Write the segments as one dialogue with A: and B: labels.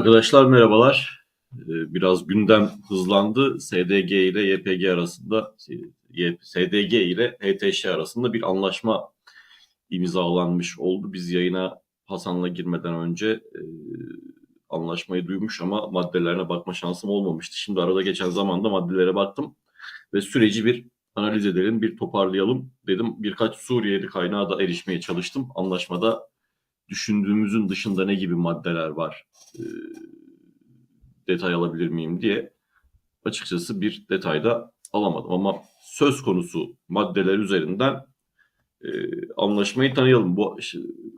A: Arkadaşlar merhabalar. Ee, Biraz gündem hızlandı. SDG ile YPG arasında, SDG ile HTŞ arasında bir anlaşma imzalanmış oldu. Biz yayına Hasan'la girmeden önce e, anlaşmayı duymuş ama maddelerine bakma şansım olmamıştı. Şimdi arada geçen zamanda maddelere baktım ve süreci bir analiz edelim, bir toparlayalım dedim. Birkaç Suriyeli kaynağa da erişmeye çalıştım. Anlaşmada düşündüğümüzün dışında ne gibi maddeler var e, detay alabilir miyim diye açıkçası bir detayda alamadım. Ama söz konusu maddeler üzerinden e, anlaşmayı tanıyalım, bu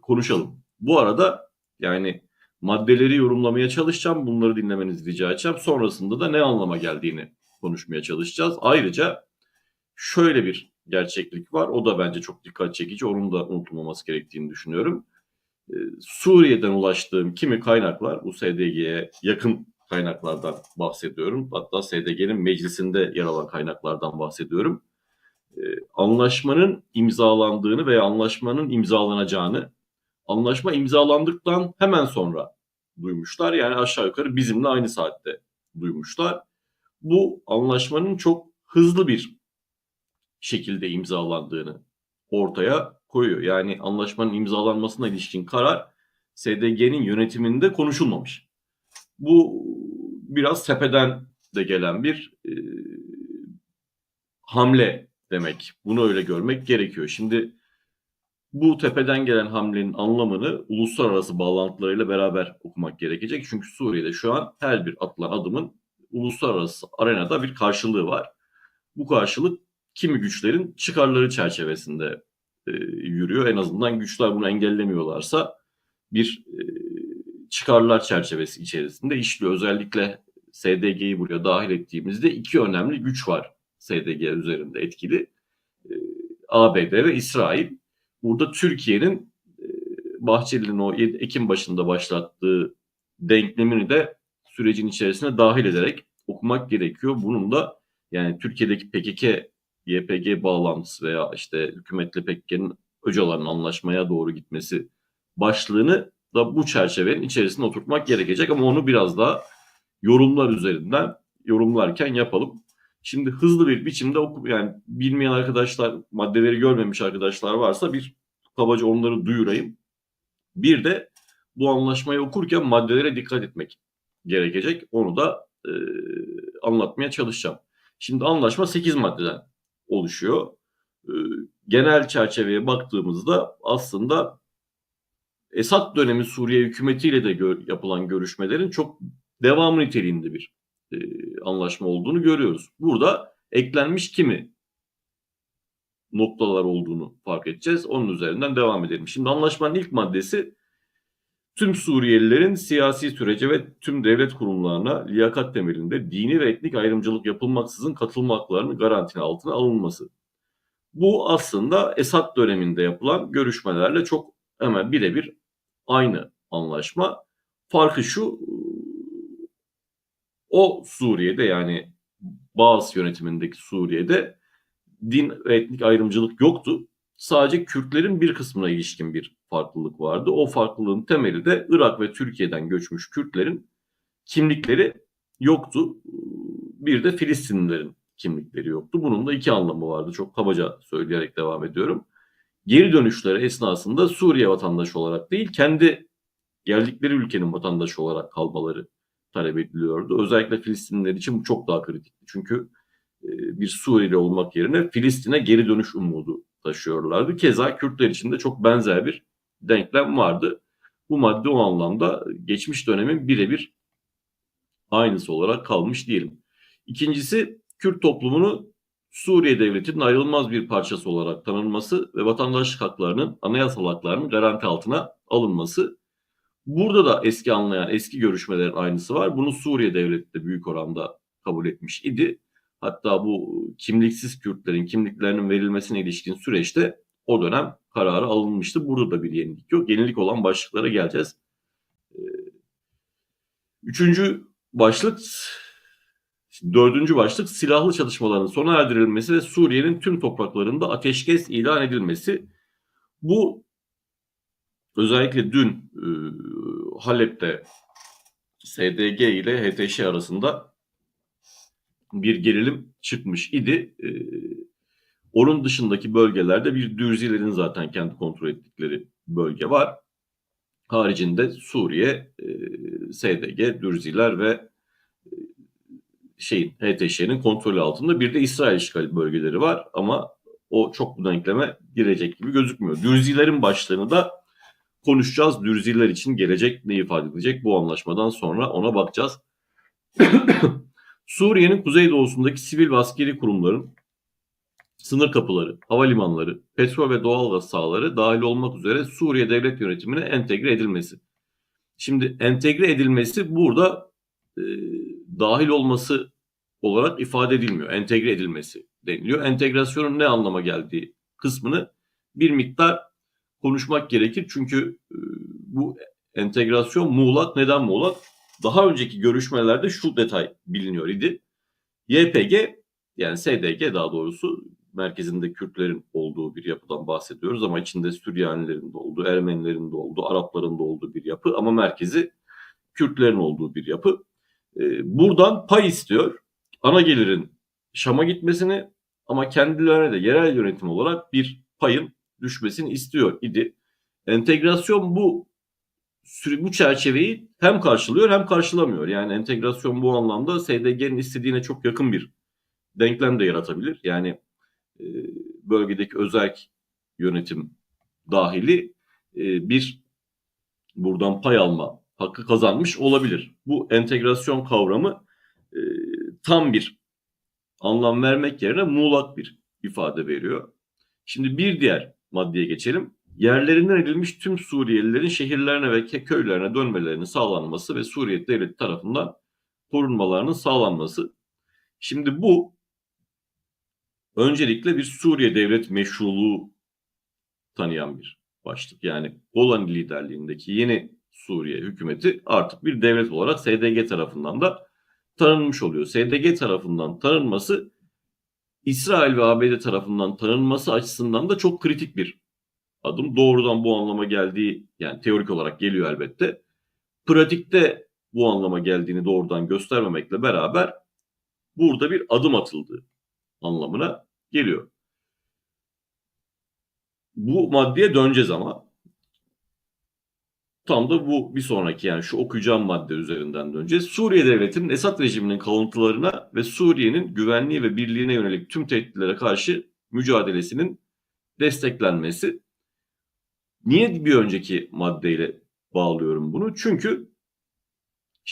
A: konuşalım. Bu arada yani maddeleri yorumlamaya çalışacağım. Bunları dinlemenizi rica edeceğim. Sonrasında da ne anlama geldiğini konuşmaya çalışacağız. Ayrıca şöyle bir gerçeklik var. O da bence çok dikkat çekici. Onun da unutulmaması gerektiğini düşünüyorum. Ee, Suriye'den ulaştığım kimi kaynaklar, bu SDG'ye yakın kaynaklardan bahsediyorum. Hatta SDG'nin meclisinde yer alan kaynaklardan bahsediyorum. Ee, Anlaşmanın imzalandığını veya anlaşmanın imzalanacağını, anlaşma imzalandıktan hemen sonra duymuşlar. Yani aşağı yukarı bizimle aynı saatte duymuşlar. Bu anlaşmanın çok hızlı bir şekilde imzalandığını ortaya koyuyor. Yani anlaşmanın imzalanmasına ilişkin karar SDG'nin yönetiminde konuşulmamış. Bu biraz tepeden de gelen bir e, hamle demek. Bunu öyle görmek gerekiyor. Şimdi bu tepeden gelen hamlenin anlamını uluslararası bağlantılarıyla beraber okumak gerekecek. Çünkü Suriye'de şu an her bir atılan adımın uluslararası arenada bir karşılığı var. Bu karşılık kimi güçlerin çıkarları çerçevesinde e, yürüyor. En azından güçler bunu engellemiyorlarsa bir e, çıkarlar çerçevesi içerisinde işliyor. Özellikle SDG'yi buraya dahil ettiğimizde iki önemli güç var SDG üzerinde etkili. E, ABD ve İsrail. Burada Türkiye'nin e, Bahçeli'nin o Ekim başında başlattığı denklemini de sürecin içerisine dahil ederek okumak gerekiyor. Bunun da yani Türkiye'deki PKK YPG bağlantısı veya işte hükümetle PKK'nın Öcalan'ın anlaşmaya doğru gitmesi başlığını da bu çerçevenin içerisine oturtmak gerekecek ama onu biraz daha yorumlar üzerinden yorumlarken yapalım. Şimdi hızlı bir biçimde oku yani bilmeyen arkadaşlar, maddeleri görmemiş arkadaşlar varsa bir kabaca onları duyurayım. Bir de bu anlaşmayı okurken maddelere dikkat etmek gerekecek. Onu da e, anlatmaya çalışacağım. Şimdi anlaşma 8 maddeden oluşuyor. E, genel çerçeveye baktığımızda aslında Esad dönemi Suriye hükümetiyle de gö- yapılan görüşmelerin çok devamı niteliğinde bir e, anlaşma olduğunu görüyoruz. Burada eklenmiş kimi noktalar olduğunu fark edeceğiz. Onun üzerinden devam edelim. Şimdi anlaşmanın ilk maddesi tüm Suriyelilerin siyasi sürece ve tüm devlet kurumlarına liyakat temelinde dini ve etnik ayrımcılık yapılmaksızın katılma haklarının garantine altına alınması. Bu aslında Esad döneminde yapılan görüşmelerle çok hemen birebir aynı anlaşma. Farkı şu, o Suriye'de yani Bağız yönetimindeki Suriye'de din ve etnik ayrımcılık yoktu. Sadece Kürtlerin bir kısmına ilişkin bir farklılık vardı. O farklılığın temeli de Irak ve Türkiye'den göçmüş Kürtlerin kimlikleri yoktu. Bir de Filistinlilerin kimlikleri yoktu. Bunun da iki anlamı vardı. Çok kabaca söyleyerek devam ediyorum. Geri dönüşleri esnasında Suriye vatandaşı olarak değil, kendi geldikleri ülkenin vatandaşı olarak kalmaları talep ediliyordu. Özellikle Filistinliler için bu çok daha kritikti. Çünkü e, bir Suriyeli olmak yerine Filistin'e geri dönüş umudu taşıyorlardı. Keza Kürtler için de çok benzer bir denklem vardı. Bu madde o anlamda geçmiş dönemin birebir aynısı olarak kalmış diyelim. İkincisi Kürt toplumunu Suriye devletinin ayrılmaz bir parçası olarak tanınması ve vatandaşlık haklarının, anayasal haklarının garanti altına alınması. Burada da eski anlayan, eski görüşmelerin aynısı var. Bunu Suriye devleti de büyük oranda kabul etmiş idi. Hatta bu kimliksiz Kürtlerin kimliklerinin verilmesine ilişkin süreçte o dönem kararı alınmıştı. Burada da bir yenilik yok. Yenilik olan başlıklara geleceğiz. Üçüncü başlık, dördüncü başlık silahlı çatışmaların sona erdirilmesi ve Suriye'nin tüm topraklarında ateşkes ilan edilmesi. Bu özellikle dün e, Halep'te SDG ile HTŞ arasında bir gerilim çıkmış idi. Ee, onun dışındaki bölgelerde bir Dürzilerin zaten kendi kontrol ettikleri bölge var. Haricinde Suriye, e, SDG, Dürziler ve e, şeyin HTŞ'nin kontrolü altında bir de İsrail işgal bölgeleri var ama o çok bu denkleme girecek gibi gözükmüyor. Dürzilerin başlığını da konuşacağız. Dürziler için gelecek ne ifade edecek bu anlaşmadan sonra ona bakacağız. Suriye'nin kuzeydoğusundaki sivil ve askeri kurumların sınır kapıları, havalimanları, petrol ve doğalgaz sahaları dahil olmak üzere Suriye devlet yönetimine entegre edilmesi. Şimdi entegre edilmesi burada e, dahil olması olarak ifade edilmiyor. Entegre edilmesi deniliyor. Entegrasyonun ne anlama geldiği kısmını bir miktar konuşmak gerekir. Çünkü e, bu entegrasyon muğlak. Neden muğlak? Daha önceki görüşmelerde şu detay biliniyor idi. YPG yani SDG daha doğrusu merkezinde Kürtlerin olduğu bir yapıdan bahsediyoruz ama içinde Süryanilerin de olduğu, Ermenilerin de olduğu, Arapların da olduğu bir yapı ama merkezi Kürtlerin olduğu bir yapı. Ee, buradan pay istiyor. Ana gelirin Şam'a gitmesini ama kendilerine de yerel yönetim olarak bir payın düşmesini istiyor idi. Entegrasyon bu bu çerçeveyi hem karşılıyor hem karşılamıyor. Yani entegrasyon bu anlamda SDG'nin istediğine çok yakın bir denklem de yaratabilir. Yani e, bölgedeki özel yönetim dahili e, bir buradan pay alma hakkı kazanmış olabilir. Bu entegrasyon kavramı e, tam bir anlam vermek yerine muğlak bir ifade veriyor. Şimdi bir diğer maddeye geçelim. Yerlerinden edilmiş tüm Suriyelilerin şehirlerine ve köylerine dönmelerinin sağlanması ve Suriye devleti tarafından korunmalarının sağlanması. Şimdi bu öncelikle bir Suriye devlet meşruluğu tanıyan bir başlık. Yani Golani liderliğindeki yeni Suriye hükümeti artık bir devlet olarak SDG tarafından da tanınmış oluyor. SDG tarafından tanınması İsrail ve ABD tarafından tanınması açısından da çok kritik bir adım. Doğrudan bu anlama geldiği yani teorik olarak geliyor elbette. Pratikte bu anlama geldiğini doğrudan göstermemekle beraber burada bir adım atıldı anlamına geliyor. Bu maddeye döneceğiz ama tam da bu bir sonraki yani şu okuyacağım madde üzerinden döneceğiz. Suriye devletinin Esad rejiminin kalıntılarına ve Suriye'nin güvenliği ve birliğine yönelik tüm tehditlere karşı mücadelesinin desteklenmesi. Niye bir önceki maddeyle bağlıyorum bunu? Çünkü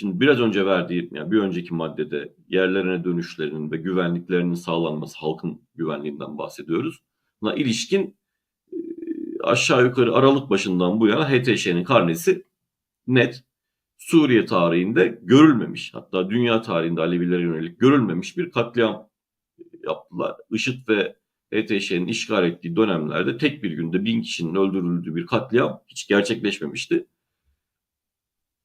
A: Şimdi biraz önce verdiğim, yani bir önceki maddede yerlerine dönüşlerinin ve güvenliklerinin sağlanması, halkın güvenliğinden bahsediyoruz. Buna ilişkin e, aşağı yukarı Aralık başından bu yana HTŞ'nin karnesi net. Suriye tarihinde görülmemiş, hatta dünya tarihinde Alevilere yönelik görülmemiş bir katliam yaptılar. IŞİD ve HTŞ'nin işgal ettiği dönemlerde tek bir günde bin kişinin öldürüldüğü bir katliam hiç gerçekleşmemişti.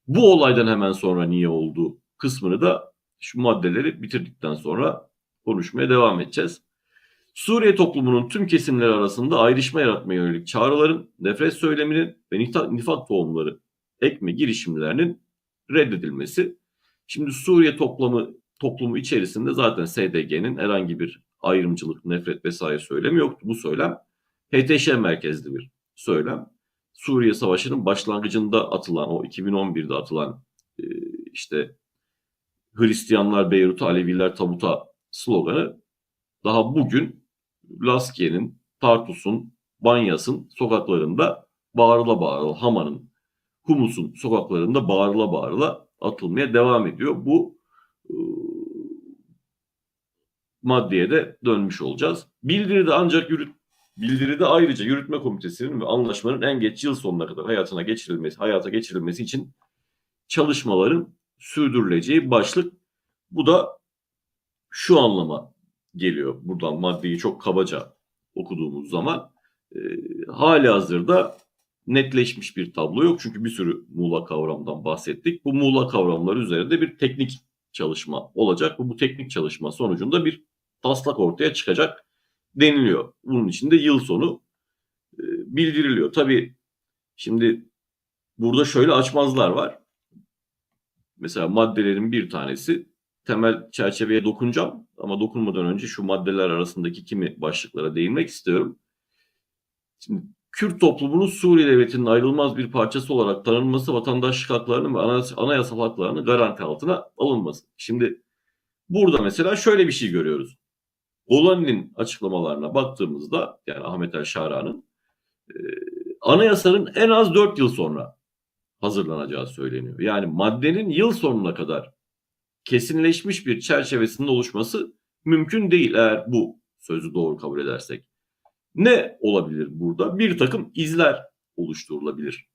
A: Bu olaydan hemen sonra niye oldu kısmını da şu maddeleri bitirdikten sonra konuşmaya devam edeceğiz. Suriye toplumunun tüm kesimleri arasında ayrışma yaratmaya yönelik çağrıların, nefret söyleminin ve nifak tohumları ekme girişimlerinin reddedilmesi. Şimdi Suriye toplumu, toplumu içerisinde zaten SDG'nin herhangi bir ayrımcılık, nefret vesaire söylemi yoktu. Bu söylem HTŞ merkezli bir söylem. Suriye Savaşı'nın başlangıcında atılan o 2011'de atılan e, işte Hristiyanlar Beyrut'a, Aleviler tabuta sloganı daha bugün Laskiye'nin, Tartus'un, Banyas'ın sokaklarında bağırla bağırla, Hama'nın, Humus'un sokaklarında bağırla bağırla atılmaya devam ediyor. Bu e, maddeye de dönmüş olacağız. Bildiride ancak yürüt, Bildiride ayrıca yürütme komitesinin ve anlaşmanın en geç yıl sonuna kadar hayatına geçirilmesi, hayata geçirilmesi için çalışmaların sürdürüleceği başlık. Bu da şu anlama geliyor. Buradan maddeyi çok kabaca okuduğumuz zaman e, hali hazırda netleşmiş bir tablo yok. Çünkü bir sürü muğla kavramdan bahsettik. Bu muğla kavramları üzerinde bir teknik çalışma olacak. Bu, bu teknik çalışma sonucunda bir taslak ortaya çıkacak deniliyor. Bunun için de yıl sonu e, bildiriliyor. Tabii şimdi burada şöyle açmazlar var. mesela maddelerin bir tanesi temel çerçeveye dokunacağım ama dokunmadan önce şu maddeler arasındaki kimi başlıklara değinmek istiyorum. Şimdi Kürt toplumunun Suriye devletinin ayrılmaz bir parçası olarak tanınması vatandaşlık haklarının ve anayasal haklarının garanti altına alınması. Şimdi burada mesela şöyle bir şey görüyoruz. Golani'nin açıklamalarına baktığımızda yani Ahmet El Şara'nın e, anayasanın en az 4 yıl sonra hazırlanacağı söyleniyor. Yani maddenin yıl sonuna kadar kesinleşmiş bir çerçevesinin oluşması mümkün değil eğer bu sözü doğru kabul edersek. Ne olabilir burada? Bir takım izler oluşturulabilir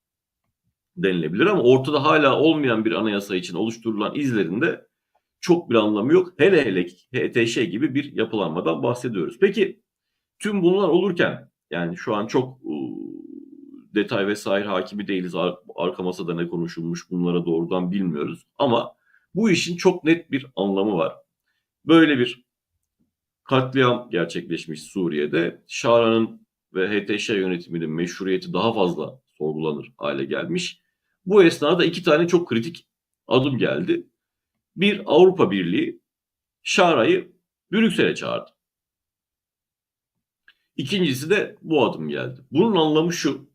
A: denilebilir ama ortada hala olmayan bir anayasa için oluşturulan izlerin de çok bir anlamı yok. Hele hele HTŞ gibi bir yapılanmadan bahsediyoruz. Peki tüm bunlar olurken yani şu an çok detay vesaire hakimi değiliz. Ar arka masada ne konuşulmuş bunlara doğrudan bilmiyoruz. Ama bu işin çok net bir anlamı var. Böyle bir katliam gerçekleşmiş Suriye'de. Şara'nın ve HTŞ yönetiminin meşruiyeti daha fazla sorgulanır hale gelmiş. Bu esnada iki tane çok kritik adım geldi. Bir Avrupa Birliği Şara'yı Brüksel'e çağırdı. İkincisi de bu adım geldi. Bunun anlamı şu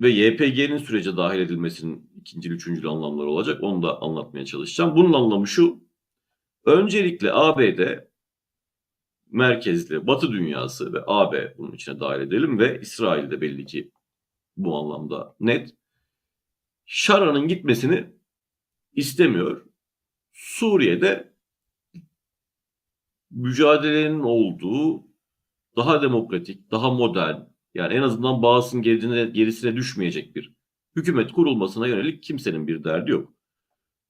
A: ve YPG'nin sürece dahil edilmesinin ikinci, üçüncü anlamları olacak. Onu da anlatmaya çalışacağım. Bunun anlamı şu. Öncelikle ABD merkezli Batı dünyası ve AB bunun içine dahil edelim ve İsrail de belli ki bu anlamda net. Şara'nın gitmesini istemiyor. Suriye'de mücadelenin olduğu daha demokratik, daha modern, yani en azından bağısının gerisine, gerisine düşmeyecek bir hükümet kurulmasına yönelik kimsenin bir derdi yok.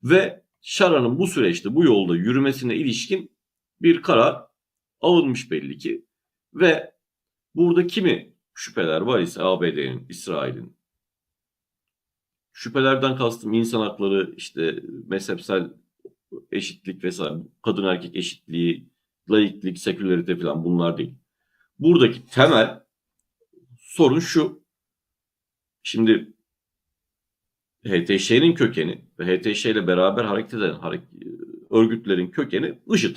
A: Ve Şara'nın bu süreçte bu yolda yürümesine ilişkin bir karar alınmış belli ki. Ve burada kimi şüpheler var ise ABD'nin, İsrail'in şüphelerden kastım insan hakları, işte mezhepsel eşitlik vesaire, kadın erkek eşitliği, laiklik, sekülerite falan bunlar değil. Buradaki temel sorun şu. Şimdi HTŞ'nin kökeni ve HTŞ ile beraber hareket eden örgütlerin kökeni IŞİD.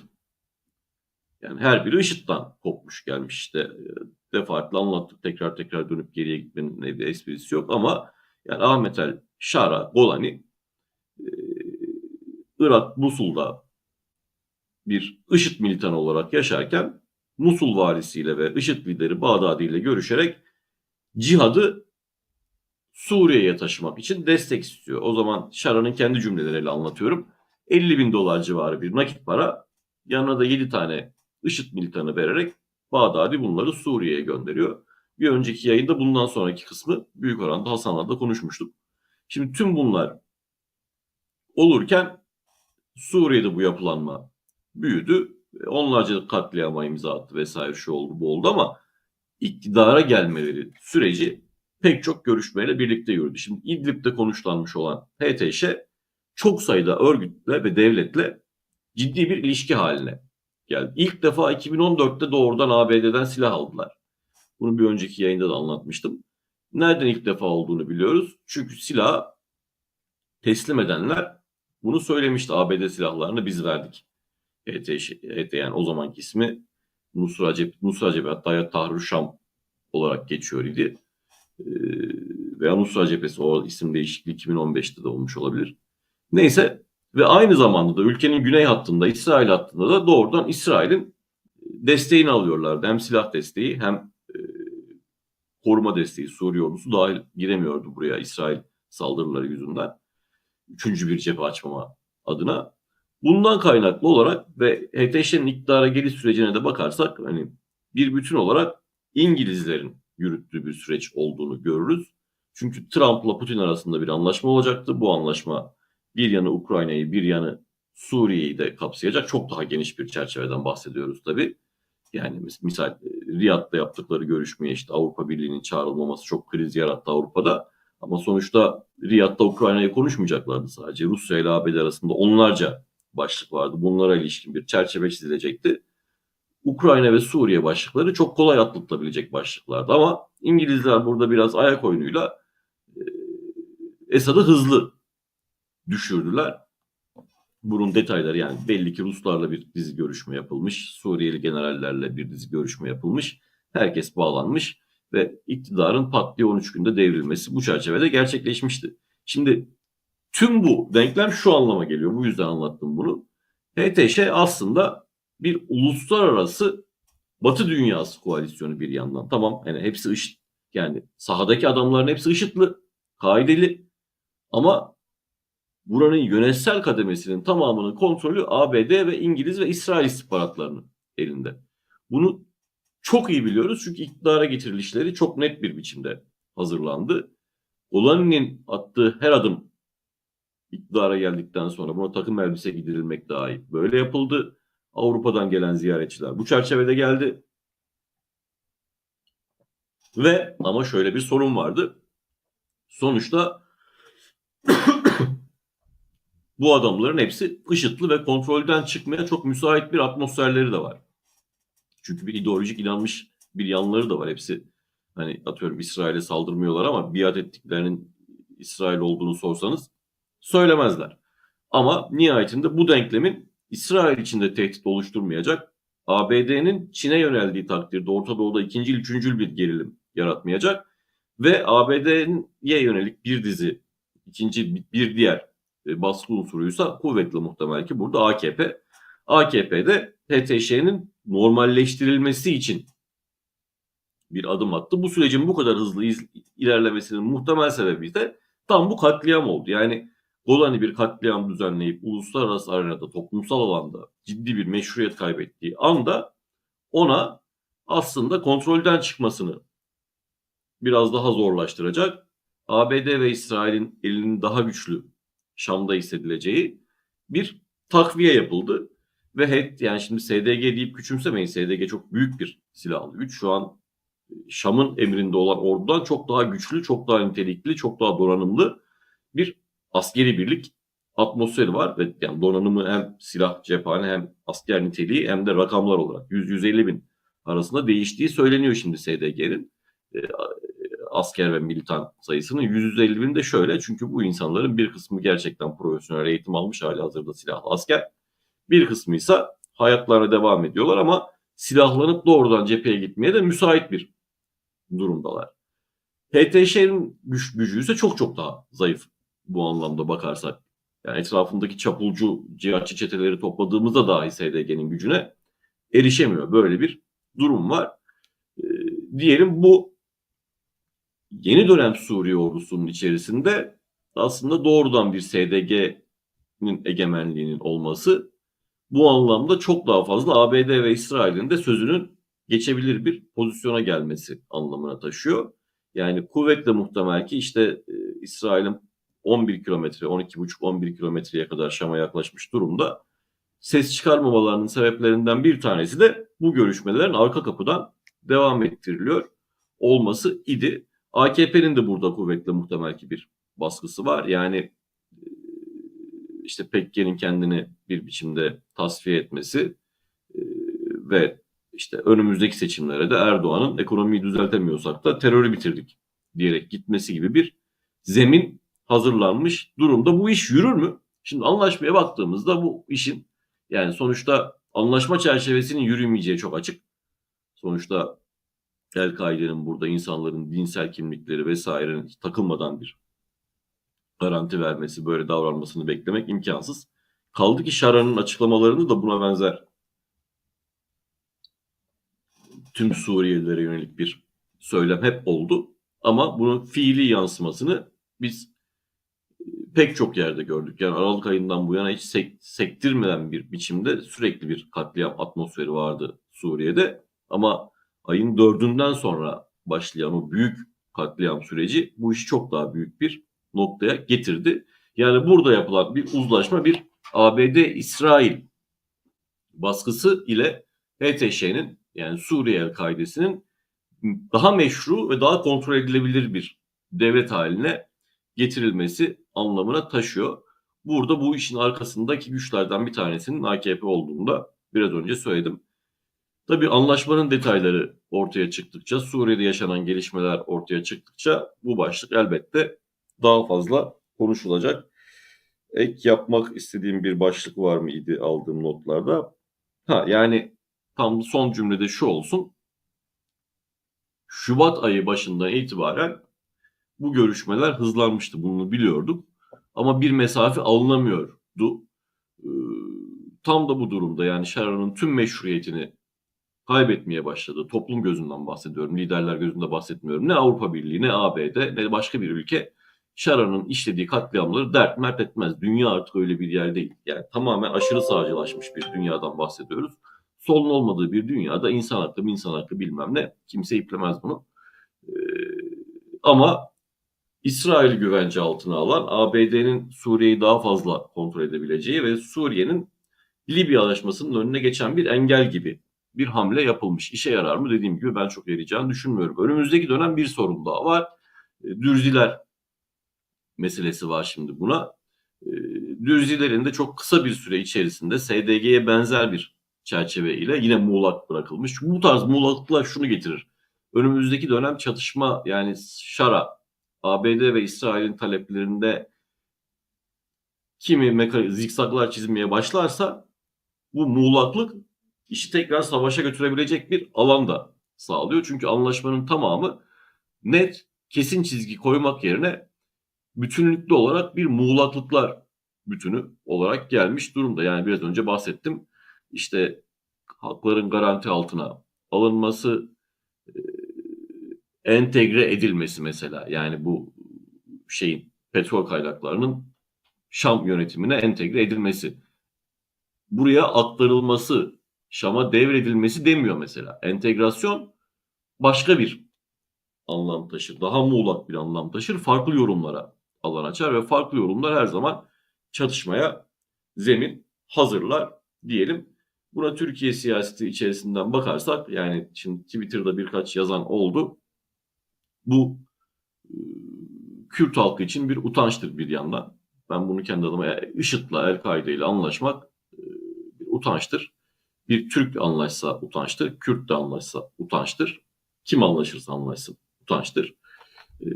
A: Yani her biri IŞİD'den kopmuş gelmiş işte defaatle anlattık tekrar tekrar dönüp geriye gitmenin bir esprisi yok ama yani Ahmet El Şara Golani Irak Musul'da bir IŞİD militanı olarak yaşarken Musul valisiyle ve IŞİD lideri Bağdadi ile görüşerek cihadı Suriye'ye taşımak için destek istiyor. O zaman Şara'nın kendi cümleleriyle anlatıyorum. 50 bin dolar civarı bir nakit para yanına da 7 tane IŞİD militanı vererek Bağdadi bunları Suriye'ye gönderiyor. Bir önceki yayında bundan sonraki kısmı büyük oranda Hasan'la da konuşmuştuk. Şimdi tüm bunlar olurken Suriye'de bu yapılanma büyüdü. Onlarca katliama imza attı vesaire şu oldu bu oldu ama iktidara gelmeleri süreci pek çok görüşmeyle birlikte yürüdü. Şimdi İdlib'de konuşlanmış olan HTŞ çok sayıda örgütle ve devletle ciddi bir ilişki haline geldi. İlk defa 2014'te doğrudan ABD'den silah aldılar. Bunu bir önceki yayında da anlatmıştım. Nereden ilk defa olduğunu biliyoruz. Çünkü silah teslim edenler bunu söylemişti. ABD silahlarını biz verdik. HTŞ, HT yani o zamanki ismi Nusra Cep, Nusra Cep hatta Tahrir Şam olarak geçiyor idi. Ee, veya Nusra Cephesi o isim değişikliği 2015'te de olmuş olabilir. Neyse ve aynı zamanda da ülkenin güney hattında İsrail hattında da doğrudan İsrail'in desteğini alıyorlardı. Hem silah desteği hem koruma desteği Suriye ordusu dahil giremiyordu buraya İsrail saldırıları yüzünden. Üçüncü bir cephe açmama adına. Bundan kaynaklı olarak ve HTŞ'nin iktidara geliş sürecine de bakarsak hani bir bütün olarak İngilizlerin yürüttüğü bir süreç olduğunu görürüz. Çünkü Trump'la Putin arasında bir anlaşma olacaktı. Bu anlaşma bir yanı Ukrayna'yı bir yanı Suriye'yi de kapsayacak çok daha geniş bir çerçeveden bahsediyoruz tabii. Yani misal Riyad'da yaptıkları görüşmeye işte Avrupa Birliği'nin çağrılmaması çok kriz yarattı Avrupa'da. Ama sonuçta Riyad'da Ukrayna'yı konuşmayacaklardı sadece. Rusya ile ABD arasında onlarca başlık vardı. Bunlara ilişkin bir çerçeve çizilecekti. Ukrayna ve Suriye başlıkları çok kolay atlatılabilecek başlıklardı ama İngilizler burada biraz ayak oyunuyla e, Esad'ı hızlı düşürdüler. Bunun detayları yani belli ki Ruslarla bir dizi görüşme yapılmış. Suriyeli generallerle bir dizi görüşme yapılmış. Herkes bağlanmış ve iktidarın pat diye 13 günde devrilmesi bu çerçevede gerçekleşmişti. Şimdi tüm bu denklem şu anlama geliyor. Bu yüzden anlattım bunu. HTŞ aslında bir uluslararası Batı dünyası koalisyonu bir yandan. Tamam yani hepsi IŞİD yani sahadaki adamların hepsi IŞİD'li, kaideli ama buranın yönetsel kademesinin tamamının kontrolü ABD ve İngiliz ve İsrail istihbaratlarının elinde. Bunu çok iyi biliyoruz çünkü iktidara getirilişleri çok net bir biçimde hazırlandı. Olani'nin attığı her adım iktidara geldikten sonra buna takım elbise giydirilmek dahi böyle yapıldı. Avrupa'dan gelen ziyaretçiler bu çerçevede geldi. Ve ama şöyle bir sorun vardı. Sonuçta bu adamların hepsi IŞİD'li ve kontrolden çıkmaya çok müsait bir atmosferleri de var. Çünkü bir ideolojik inanmış bir yanları da var. Hepsi hani atıyorum İsrail'e saldırmıyorlar ama biat ettiklerinin İsrail olduğunu sorsanız söylemezler. Ama nihayetinde bu denklemin İsrail içinde tehdit oluşturmayacak, ABD'nin Çin'e yöneldiği takdirde Orta Doğu'da ikinci, üçüncül bir gerilim yaratmayacak ve ABD'ye yönelik bir dizi, ikinci bir diğer e, baskı unsuruysa kuvvetli muhtemel ki burada AKP. AKP'de HTŞ'nin normalleştirilmesi için bir adım attı. Bu sürecin bu kadar hızlı ilerlemesinin muhtemel sebebi de tam bu katliam oldu. Yani Golani bir katliam düzenleyip uluslararası arenada, toplumsal alanda ciddi bir meşruiyet kaybettiği anda ona aslında kontrolden çıkmasını biraz daha zorlaştıracak. ABD ve İsrail'in elinin daha güçlü Şam'da hissedileceği bir takviye yapıldı. Ve HED yani şimdi SDG deyip küçümsemeyin. SDG çok büyük bir silahlı güç. Şu an Şam'ın emrinde olan ordudan çok daha güçlü, çok daha nitelikli, çok daha donanımlı bir askeri birlik atmosferi var ve yani donanımı hem silah cephane hem asker niteliği hem de rakamlar olarak 100-150 bin arasında değiştiği söyleniyor şimdi SDG'nin e, asker ve militan sayısının 150 bin de şöyle çünkü bu insanların bir kısmı gerçekten profesyonel eğitim almış hali hazırda silahlı asker bir kısmü ise hayatlarına devam ediyorlar ama silahlanıp doğrudan cepheye gitmeye de müsait bir durumdalar. HTŞ'nin güç, gücü ise çok çok daha zayıf bu anlamda bakarsak. Yani etrafındaki çapulcu cihatçı çeteleri topladığımızda dahi SDG'nin gücüne erişemiyor. Böyle bir durum var. E, diyelim bu yeni dönem Suriye ordusunun içerisinde aslında doğrudan bir SDG'nin egemenliğinin olması bu anlamda çok daha fazla ABD ve İsrail'in de sözünün geçebilir bir pozisyona gelmesi anlamına taşıyor. Yani kuvvetle muhtemel ki işte e, İsrail'in 11 kilometre, 12,5-11 kilometreye kadar Şam'a yaklaşmış durumda. Ses çıkarmamalarının sebeplerinden bir tanesi de bu görüşmelerin arka kapıdan devam ettiriliyor olması idi. AKP'nin de burada kuvvetle muhtemel ki bir baskısı var. Yani e, işte Pekke'nin kendini bir biçimde tasfiye etmesi e, ve işte önümüzdeki seçimlere de Erdoğan'ın ekonomiyi düzeltemiyorsak da terörü bitirdik diyerek gitmesi gibi bir zemin hazırlanmış durumda. Bu iş yürür mü? Şimdi anlaşmaya baktığımızda bu işin yani sonuçta anlaşma çerçevesinin yürümeyeceği çok açık. Sonuçta El-Kaide'nin burada insanların dinsel kimlikleri vesaire takılmadan bir garanti vermesi, böyle davranmasını beklemek imkansız. Kaldı ki Şara'nın açıklamalarını da buna benzer tüm Suriyelilere yönelik bir söylem hep oldu. Ama bunun fiili yansımasını biz e, pek çok yerde gördük. Yani Aralık ayından bu yana hiç sek sektirmeden bir biçimde sürekli bir katliam atmosferi vardı Suriye'de. Ama ayın dördünden sonra başlayan o büyük katliam süreci bu işi çok daha büyük bir noktaya getirdi. Yani burada yapılan bir uzlaşma bir ABD-İsrail baskısı ile HTŞ'nin yani Suriye El-Kaide'sinin daha meşru ve daha kontrol edilebilir bir devlet haline getirilmesi anlamına taşıyor. Burada bu işin arkasındaki güçlerden bir tanesinin AKP olduğunu da biraz önce söyledim. Tabi anlaşmanın detayları ortaya çıktıkça, Suriye'de yaşanan gelişmeler ortaya çıktıkça bu başlık elbette daha fazla konuşulacak. ek yapmak istediğim bir başlık var mıydı aldığım notlarda? Ha yani tam son cümlede şu olsun. Şubat ayı başından itibaren bu görüşmeler hızlanmıştı. Bunu biliyorduk. Ama bir mesafe alınamıyordu. Tam da bu durumda yani Şaran'ın tüm meşruiyetini kaybetmeye başladı. Toplum gözünden bahsediyorum. Liderler gözünde bahsetmiyorum. Ne Avrupa Birliği, ne ABD, ne başka bir ülke Şaran'ın işlediği katliamları dert mert etmez. Dünya artık öyle bir yer değil. Yani tamamen aşırı sağcılaşmış bir dünyadan bahsediyoruz. Solun olmadığı bir dünyada insan hakkı, insan hakkı bilmem ne. Kimse iplemez bunu. Ee, ama İsrail güvence altına alan ABD'nin Suriye'yi daha fazla kontrol edebileceği ve Suriye'nin Libya anlaşmasının önüne geçen bir engel gibi bir hamle yapılmış. İşe yarar mı dediğim gibi ben çok yarayacağını düşünmüyorum. Önümüzdeki dönem bir sorun daha var. E, Dürziler meselesi var şimdi buna. E, Dürzilerin de çok kısa bir süre içerisinde SDG'ye benzer bir çerçeve ile yine muğlak bırakılmış. Bu tarz muğlaklıklar şunu getirir. Önümüzdeki dönem çatışma yani Şara, ABD ve İsrail'in taleplerinde kimi zikzaklar çizmeye başlarsa bu muğlaklık işi tekrar savaşa götürebilecek bir alan da sağlıyor. Çünkü anlaşmanın tamamı net, kesin çizgi koymak yerine bütünlüklü olarak bir muğlaklıklar bütünü olarak gelmiş durumda. Yani biraz önce bahsettim. İşte hakların garanti altına alınması, e, entegre edilmesi mesela. Yani bu şeyin petrol kaynaklarının Şam yönetimine entegre edilmesi. Buraya aktarılması, Şam'a devredilmesi demiyor mesela. Entegrasyon başka bir anlam taşır. Daha muğlak bir anlam taşır. Farklı yorumlara alan açar ve farklı yorumlar her zaman çatışmaya zemin hazırlar diyelim. Buna Türkiye siyaseti içerisinden bakarsak yani şimdi Twitter'da birkaç yazan oldu. Bu e, Kürt halkı için bir utançtır bir yandan. Ben bunu kendi adıma yani IŞİD'le El-Kaide ile anlaşmak e, bir utançtır. Bir Türk anlaşsa utançtır, Kürt de anlaşsa utançtır. Kim anlaşırsa anlaşsın utançtır. E,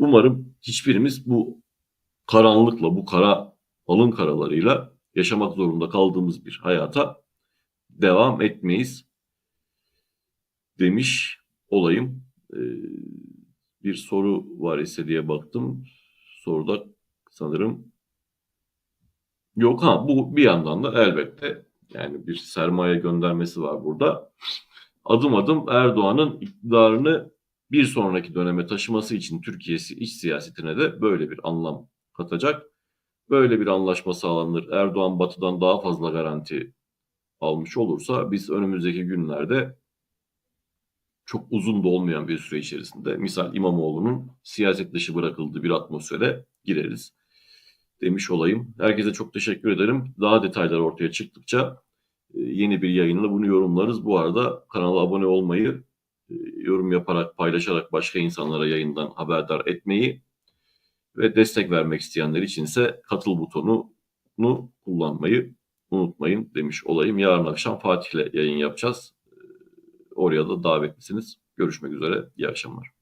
A: Umarım hiçbirimiz bu karanlıkla, bu kara alın karalarıyla yaşamak zorunda kaldığımız bir hayata devam etmeyiz demiş olayım. Ee, bir soru var ise diye baktım. Soruda sanırım yok ha bu bir yandan da elbette yani bir sermaye göndermesi var burada. Adım adım Erdoğan'ın iktidarını bir sonraki döneme taşıması için Türkiye iç siyasetine de böyle bir anlam katacak. Böyle bir anlaşma sağlanır. Erdoğan batıdan daha fazla garanti almış olursa biz önümüzdeki günlerde çok uzun da olmayan bir süre içerisinde misal İmamoğlu'nun siyaset dışı bırakıldığı bir atmosfere gireriz demiş olayım. Herkese çok teşekkür ederim. Daha detaylar ortaya çıktıkça e, yeni bir yayınla bunu yorumlarız. Bu arada kanala abone olmayı, e, yorum yaparak, paylaşarak başka insanlara yayından haberdar etmeyi ve destek vermek isteyenler içinse katıl butonunu kullanmayı unutmayın demiş olayım. Yarın akşam Fatih'le yayın yapacağız. E, oraya da davetlisiniz. Görüşmek üzere. İyi akşamlar.